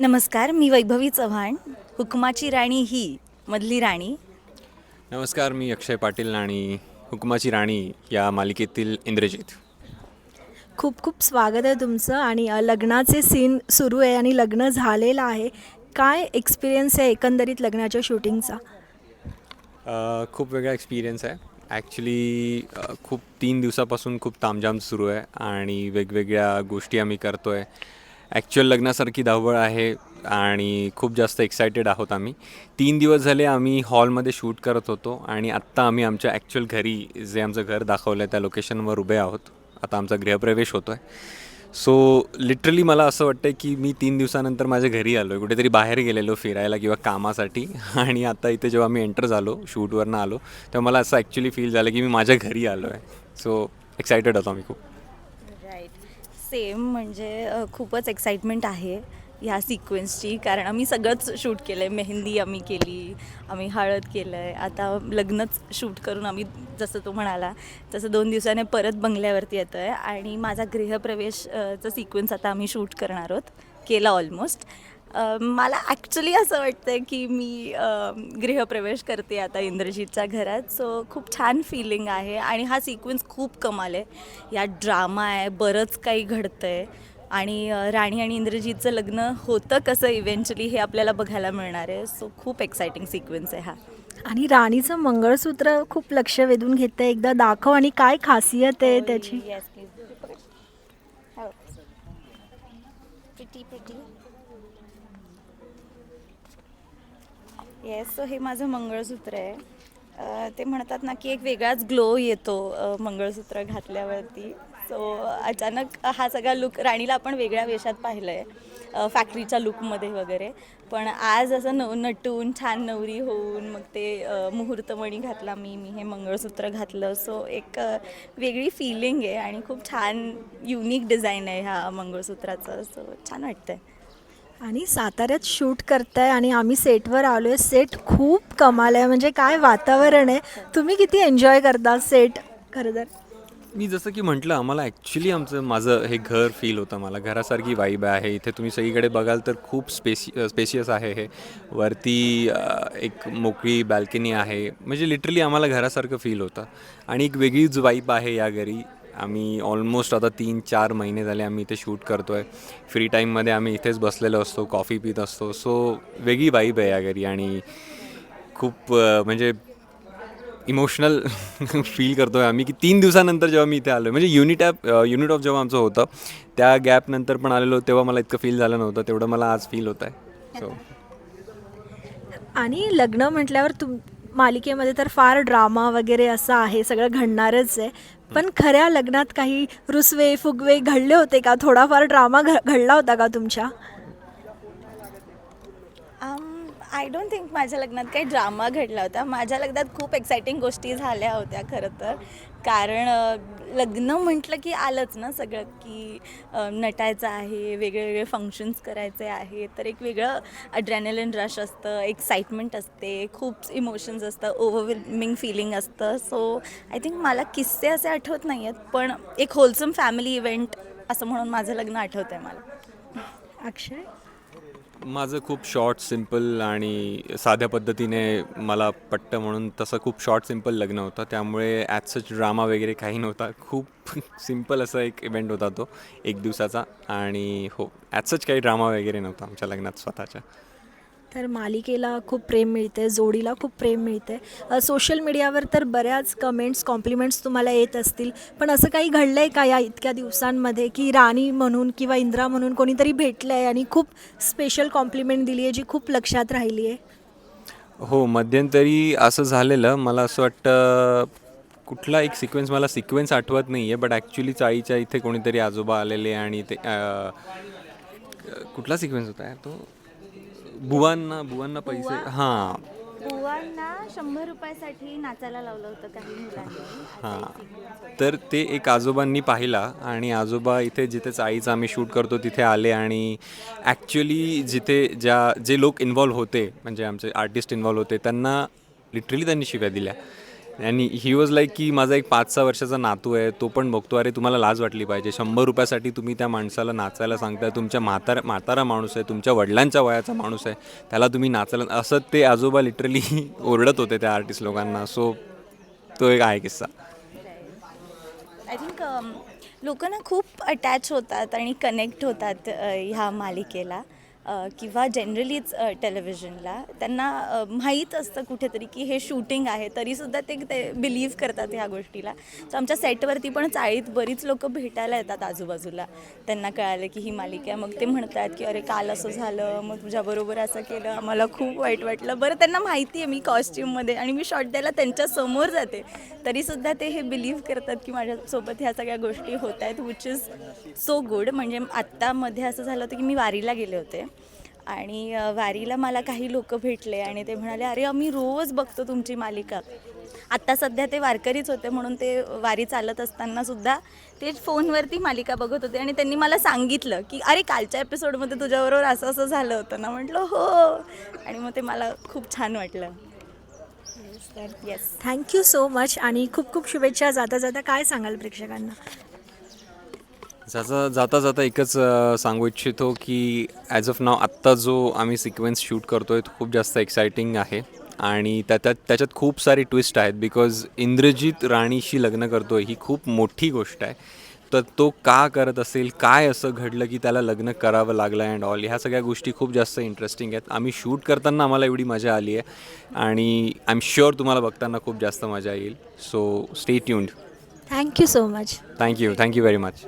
नमस्कार मी वैभवी चव्हाण. हुकमाची राणी ही मधली राणी. नमस्कार मी अक्षय पाटील आणि हुकुमाची राणी या मालिकेतील इंद्रजित. खूप खूप स्वागत आहे तुमचं आणि अ, लग्नाचे सीन सुरू आहे आणि लग्न झालेलं आहे. काय एक्सपिरियन्स आहे एकंदरीत लग्नाच्या शूटिंगचा? अ, खूप वेगळा एक्सपिरियन्स आहे. ॲक्च्युली खूप तीन दिवसापासून खूप तामझाम सुरू आहे आणि वेगवेगळ्या गोष्टी आम्ही करतो आहे ॲक्च्युअल लग्नासारखी धावपळ आहे आणि खूप जास्त एक्सायटेड आहोत आम्ही. तीन दिवस झाले आम्ही हॉलमध्ये शूट करत होतो आणि आत्ता आम्ही आमच्या ॲक्च्युअल घरी जे आमचं घर दाखवलं आहे त्या लोकेशनवर उभे आहोत. आता आमचा गृहप्रवेश होतो आहे सो लिटरली मला असं वाटतं की मी तीन दिवसानंतर माझ्या घरी आलो आहे कुठेतरी बाहेर गेलेलो फिरायला किंवा कामासाठी. आणि आता इथे जेव्हा मी एंटर झालो शूटवरनं आलो तेव्हा मला असं ॲक्च्युली फील झालं की मी माझ्या घरी आलो आहे सो एक्सायटेड होतो आम्ही खूप. सेम म्हणजे खूपच एक्साइटमेंट आहे ह्या सिक्वेन्सची कारण आम्ही सगळंच शूट केलं आहे मेहंदी आम्ही केली आम्ही हळद केलं आहे आता लग्नच शूट करून आम्ही जसं तो म्हणाला तसं दोन दिवसाने परत बंगल्यावरती येतो आहे आणि माझा गृहप्रवेशचं सिक्वेन्स आता आम्ही शूट करणार आहोत. केला ऑलमोस्ट अ, मला ॲक्च्युली असं वाटतं की मी अ, गृहप्रवेश करते आता इंद्रजीतच्या घरात. सो खूप छान फिलिंग आहे आणि हा सिक्वेन्स खूप कमाल आहे. यात ड्रामा आहे बरंच काही घडतं आहे आणि अ, राणी आणि इंद्रजीतचं लग्न होतं कसं इव्हेंच्युअली हे आपल्याला बघायला मिळणार आहे. सो खूप एक्साइटिंग सिक्वेन्स आहे हा. आणि राणीचं मंगळसूत्र खूप लक्ष वेधून घेतं एकदा दाखव आणि काय खासियत आहे त्याची. Yes, please. हो. Pretty, pretty. येस सो हे माझं मंगळसूत्र आहे. ते म्हणतात ना की एक वेगळाच ग्लो येतो मंगळसूत्र घातल्यावरती. सो अचानक हा सगळा लुक राणीला आपण वेगळ्या वेशात पाहिलं आहे फॅक्टरीच्या लुकमध्ये वगैरे. पण आज असं नव नटून छान नवरी होऊन मग ते मुहूर्तमणी घातला मी मी हे मंगळसूत्र घातलं. सो एक वेगळी फिलिंग आहे आणि खूप छान युनिक डिझाईन आहे ह्या मंगळसूत्राचं. सो छान वाटतं आहे आणि साताऱ्यात शूट करताय आणि आम्ही सेटवर आलो आहे सेट खूप कमाल आहे. म्हणजे काय वातावरण आहे. तुम्ही किती एन्जॉय करता सेट? खरं तर. मी जसं की म्हटलं आम्हाला ॲक्च्युली आमचं माझं हे घर फील होतं. मला घरासारखी वाईब आहे. इथे तुम्ही सगळीकडे बघाल तर खूप स्पेसि स्पेशियस आहे हे. वरती एक मोकळी बॅल्कनी आहे. म्हणजे लिटरली आम्हाला घरासारखं फील होतं. आणि एक वेगळीच वाईब आहे या घरी. आम्ही ऑलमोस्ट आता तीन चार महिने झाले आम्ही इथे शूट करतो आहे फ्री टाईममध्ये आम्ही इथेच बसलेलो असतो कॉफी पित असतो. सो वेगळी वाईब आहे या घरी आणि खूप म्हणजे इमोशनल फील करतो आहे आम्ही की तीन दिवसानंतर जेव्हा मी इथे आलो म्हणजे युनिट ॲप युनिट ऑफ जेव्हा आमचं होतं त्या गॅपनंतर पण आलेलो तेव्हा मला इतकं फील झालं नव्हतं. तेवढं मला आज फील होत आहे सो आणि लग्न म्हटल्यावर तुम मालिकेमध्ये तर फार ड्रामा वगैरे असं आहे सगळं घडणारच आहे. पण खऱ्या लग्नात काही रुसवे फुगवे घडले होते का? थोडाफार ड्रामा घ घडला होता का तुमच्या? आय डोंट थिंक माझ्या लग्नात काही ड्रामा घडला होता. माझ्या लग्नात खूप एक्सायटिंग गोष्टी झाल्या होत्या खरं तर. कारण लग्न म्हटलं की आलंच ना सगळं की नटायचं आहे वेगळे वेगळे फंक्शन्स करायचे आहे. तर एक वेगळं अड्रॅनलिन रश असतं एक्साइटमेंट असते खूप इमोशन्स असतं ओव्हरवेल्मिंग फिलिंग असतं. सो आय थिंक मला किस्से असे आठवत नाही आहेत पण एक होलसम फॅमिली इव्हेंट असं म्हणून माझं लग्न आठवतं आहे मला. अक्षय? माझं खूप शॉर्ट सिंपल आणि साध्या पद्धतीने मला पट्टं म्हणून तसं खूप शॉर्ट सिंपल लग्न होतं. त्यामुळे ॲज सच ड्रामा वगैरे काही नव्हता. खूप सिंपल असा एक इव्हेंट होता तो एक दिवसाचा. आणि हो ॲज सच काही ड्रामा वगैरे नव्हता आमच्या लग्नात स्वतःच्या. तर मालिकेला खूप प्रेम मिळते जोडीला खूप प्रेम मिळते. सोशल मीडियावर तर बऱ्याच कमेंट्स कॉम्प्लिमेंट्स तुम्हाला येत असतील. पण असं काही घडलं आहे का या इतक्या दिवसांमध्ये की राणी म्हणून किंवा इंद्रा म्हणून कोणीतरी भेटलं आहे आणि खूप स्पेशल कॉम्प्लिमेंट दिली आहे जी खूप लक्षात राहिली आहे हो मध्यंतरी असं झालेलं. मला असं वाटतं कुठला एक सिक्वेन्स मला सिक्वेन्स आठवत नाही आहे बट ॲक्च्युली चाळीच्या इथे कोणीतरी आजोबा आलेले आणि ते कुठला सिक्वेन्स होता? तो बुवांना बुवांना पैसे हां. बुवांना शंभर रुपयासाठी नाचायला लावलं होतं काही मुलांनी. हां. तर ते एक आजोबांनी पाहिला आणि आजोबा इथे जिथे चाळीचं आम्ही शूट करतो तिथे आले आणि ॲक्च्युली जिथे ज्या जे लोक इन्वॉल्व्ह होते म्हणजे आमचे आर्टिस्ट इन्वॉल्व्ह होते त्यांना लिटरली त्यांनी शिव्या दिल्या. आणि ही वॉज लाईक की माझा एक पाच सहा वर्षाचा नातू आहे तो पण बघतो. अरे तुम्हाला लाज वाटली पाहिजे. शंभर रुपयासाठी तुम्ही त्या माणसाला नाचायला सांगताय. तुमच्या म्हातारा म्हातारा माणूस आहे तुमच्या वडिलांच्या वयाचा माणूस आहे. त्याला तुम्ही नाचायला असं ते आजोबा लिटरली ओरडत होते त्या आर्टिस्ट लोकांना. सो तो एक आहे किस्सा. आय थिंक लोक ना खूप अटॅच होतात आणि कनेक्ट होतात ह्या मालिकेला. किंवा जनरलीच टेलिव्हिजनला त्यांना माहीत असतं कुठेतरी की हे शूटिंग आहे तरीसुद्धा ते ते बिलीव्ह करतात ह्या गोष्टीला. सो आमच्या सेटवरती पण चाळीत बरीच लोक भेटायला येतात आजूबाजूला. त्यांना कळालं की ही मालिका आहे मग ते म्हणतात की अरे काल असं झालं मग तुझ्याबरोबर असं केलं आम्हाला खूप वाईट वाटलं. बरं त्यांना माहिती आहे मी कॉस्ट्यूममध्ये आणि मी शॉर्ट द्यायला त्यांच्यासमोर जाते. तरीसुद्धा ते हे बिलीव्ह करतात की माझ्यासोबत ह्या सगळ्या गोष्टी होत आहेत विच इज सो गुड म्हणजे आत्तामध्ये असं झालं होतं की मी वारीला गेले होते. आणि वारीला मला काही लोक भेटले आणि ते म्हणाले अरे आम्ही रोज बघतो तुमची मालिका. आत्ता सध्या ते वारकरीच होते म्हणून ते वारी चालत असताना सुद्धा ते फोनवरती मालिका बघत होते आणि त्यांनी मला सांगितलं की अरे कालच्या एपिसोडमध्ये तुझ्याबरोबर असं असं झालं होतं ना? म्हटलं हो. आणि मग ते मला खूप छान वाटलं. येस थँक्यू सो मच आणि खूप खूप शुभेच्छा. जाता जाता काय सांगाल प्रेक्षकांना? जाता जाता जाता एकच सांगू इच्छितो की ॲज ऑफ नाव आत्ता जो आम्ही सिक्वेन्स शूट करतो आहे तो खूप जास्त एक्सायटिंग आहे. आणि त्याच्यात त्याच्यात खूप सारी ट्विस्ट आहेत बिकॉज इंद्रजित राणीशी लग्न करतो ही खूप मोठी गोष्ट आहे. तर तो का करत असेल काय असं घडलं की त्याला लग्न करावं लागलं अँड ऑल ह्या सगळ्या गोष्टी खूप जास्त इंटरेस्टिंग आहेत. आम्ही शूट करताना आम्हाला एवढी मजा आली आहे. आणि आय एम शुअर तुम्हाला बघताना खूप जास्त मजा येईल. So stay tuned thank you so much thank you thank you very much